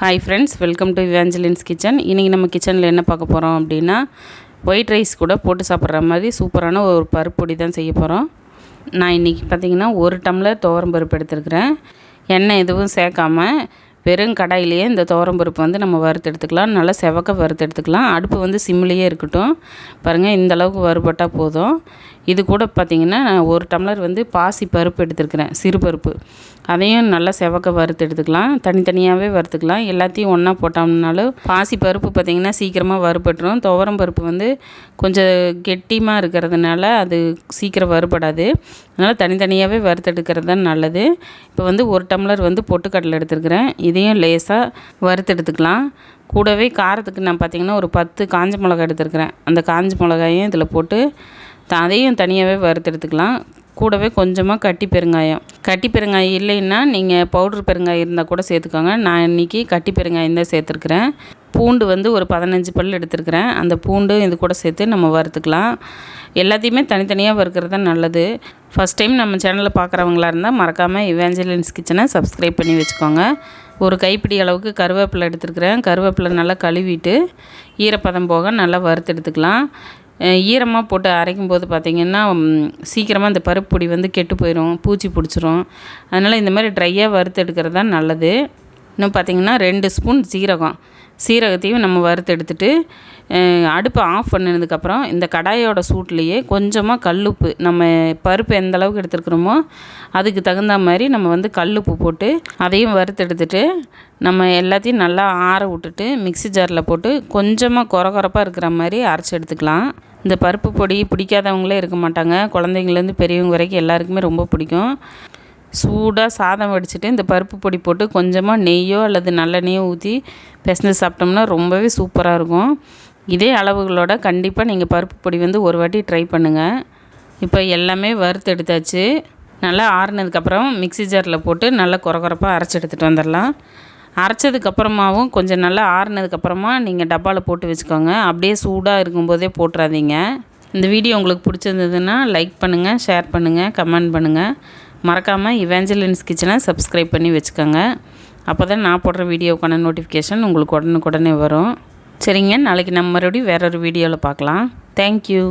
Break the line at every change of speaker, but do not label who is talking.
Hi friends welcome to Evangeline's kitchen இன்றைக்கி நம்ம கிச்சனில் என்ன பார்க்க போகிறோம் அப்படின்னா ஒயிட் ரைஸ் கூட போட்டு சாப்பிட்ற மாதிரி சூப்பரான ஒரு பருப்பொடி தான் செய்ய போகிறோம் நான் இன்றைக்கி பார்த்திங்கன்னா ஒரு டம்ளர் துவரம் பருப்பு எடுத்துருக்கிறேன். எண்ணெய் எதுவும் சேர்க்காம வெறும் கடாயிலேயே இந்த துவரம் பருப்பு வந்து நம்ம வறுத்து எடுத்துக்கலாம். நல்லா செவக்க வறுத்து எடுத்துக்கலாம். அடுப்பு வந்து சிம்லேயே இருக்கட்டும். பாருங்கள் இந்தளவுக்கு வறுபட்டால் போதும். இது கூட பார்த்திங்கன்னா நான் ஒரு டம்ளர் வந்து பாசி பருப்பு எடுத்துருக்கிறேன் சிறு பருப்பு. அதையும் நல்லா செவக்க வறுத்து எடுத்துக்கலாம். தனித்தனியாகவே வறுத்துக்கலாம். எல்லாத்தையும் ஒன்றா போட்டோம்னாலும் பாசி பருப்பு பார்த்திங்கன்னா சீக்கிரமாக வறுபட்டுரும். துவரம் பருப்பு வந்து கொஞ்சம் கெட்டியமாக இருக்கிறதுனால அது சீக்கிரம் வறுபடாது. அதனால் தனித்தனியாகவே வறுத்தெடுக்கிறது தான் நல்லது. இப்போ வந்து ஒரு டம்ளர் வந்து பொட்டுக்கடலை எடுத்துருக்கிறேன். இதையும் லேசாக வறுத்தெடுத்துக்கலாம் கூடவே காரத்துக்கு நான் பார்த்திங்கன்னா ஒரு பத்து காஞ்ச மிளகாய் எடுத்துருக்கிறேன். அந்த காஞ்ச மிளகாயும் இதில் போட்டு அதையும் தனியாகவே வறுத்தெடுத்துக்கலாம். கூடவே கொஞ்சமாக கட்டி பெருங்காயம். கட்டி பெருங்காயம் இல்லைன்னா நீங்கள் பவுட்ரு பெருங்காயம் இருந்தால் கூட சேர்த்துக்கோங்க. நான் இன்றைக்கி கட்டி பெருங்காயம் தான் சேர்த்துருக்குறேன். பூண்டு வந்து ஒரு பதினஞ்சு பல் எடுத்துருக்குறேன். அந்த பூண்டு இது கூட சேர்த்து நம்ம வறுத்துக்கலாம். எல்லாத்தையுமே தனித்தனியாக வறுக்கிறது தான் நல்லது. ஃபஸ்ட் டைம் நம்ம சேனலில் பார்க்குறவங்களா இருந்தால் மறக்காமல் இவேஞ்சலின்ஸ் கிச்சனை சப்ஸ்கிரைப் பண்ணி வச்சுக்கோங்க. ஒரு கைப்பிடி அளவுக்கு கருவேப்பிலை எடுத்துருக்குறேன். கருவேப்பிலை நல்லா கழுவிட்டு ஈரப்பதம் போக நல்லா வறுத்து எடுத்துக்கலாம் ஈரமாக போட்டு அரைக்கும் போது பார்த்திங்கன்னா சீக்கிரமாக இந்த பருப்பு பொடி வந்து கெட்டு போயிடும் பூச்சி பிடிச்சிரும். அதனால் இந்த மாதிரி ட்ரையாக வறுத்து எடுக்கிறது தான் நல்லது. இன்னும் பார்த்திங்கன்னா ரெண்டு ஸ்பூன் சீரகம். சீரகத்தையும் நம்ம வறுத்து எடுத்துட்டு அடுப்பை ஆஃப் பண்ணதுக்கப்புறம் இந்த கடாயோட சூட்லேயே கொஞ்சமாக கல்லுப்பு நம்ம பருப்பு எந்த அளவுக்கு எடுத்துருக்குறோமோ அதுக்கு தகுந்த மாதிரி நம்ம வந்து கல்லுப்பு போட்டு அதையும் வறுத்தெடுத்துட்டு நம்ம எல்லாத்தையும் நல்லா ஆற விட்டுட்டு மிக்சி ஜாரில் போட்டு கொஞ்சமாக குறகுறப்பாக இருக்கிற மாதிரி அரைச்சி எடுத்துக்கலாம். இந்த பருப்பு பொடி பிடிக்காதவங்களே இருக்க மாட்டாங்க. குழந்தைங்கள்லேருந்து பெரியவங்க வரைக்கும் எல்லாருக்குமே ரொம்ப பிடிக்கும். சூடாக சாதம் வடிச்சிட்டு இந்த பருப்பு பொடி போட்டு கொஞ்சமாக நெய்யோ அல்லது நல்லெண்ணெயோ ஊற்றி பிசைஞ்சு சாப்பிட்டோம்னா ரொம்பவே சூப்பராக இருக்கும். இதே அளவுகளோட கண்டிப்பாக நீங்கள் பருப்பு பொடி வந்து ஒரு வாட்டி ட்ரை பண்ணுங்கள் இப்போ எல்லாமே வறுத்து எடுத்தாச்சு. நல்லா ஆறுனதுக்கப்புறம் மிக்சி ஜாரில் போட்டு நல்லா குறகுறப்பாக அரைச்சி எடுத்துகிட்டு வந்துடலாம். அரைச்சதுக்கப்புறமாவும் கொஞ்சம் நல்லா ஆறுனதுக்கப்புறமா நீங்கள் டப்பாவில் போட்டு வச்சுக்கோங்க. அப்படியே சூடாக இருக்கும்போதே போட்டுறாதீங்க. இந்த வீடியோ உங்களுக்கு பிடிச்சிருந்ததுன்னா லைக் பண்ணுங்கள் ஷேர் பண்ணுங்கள் கமெண்ட் பண்ணுங்கள் மறக்காமல் இவேஞ்சலின்ஸ் கிச்சனை சப்ஸ்கிரைப் பண்ணி வச்சுக்கோங்க. அப்போ தான் நான் போடுற வீடியோக்கான நோட்டிஃபிகேஷன் உங்களுக்கு உடனுக்குடனே வரும். சரிங்க நாளைக்கு நம்ம மறுபடியும் வேறொரு வீடியோவில் பார்க்கலாம். தேங்க்யூ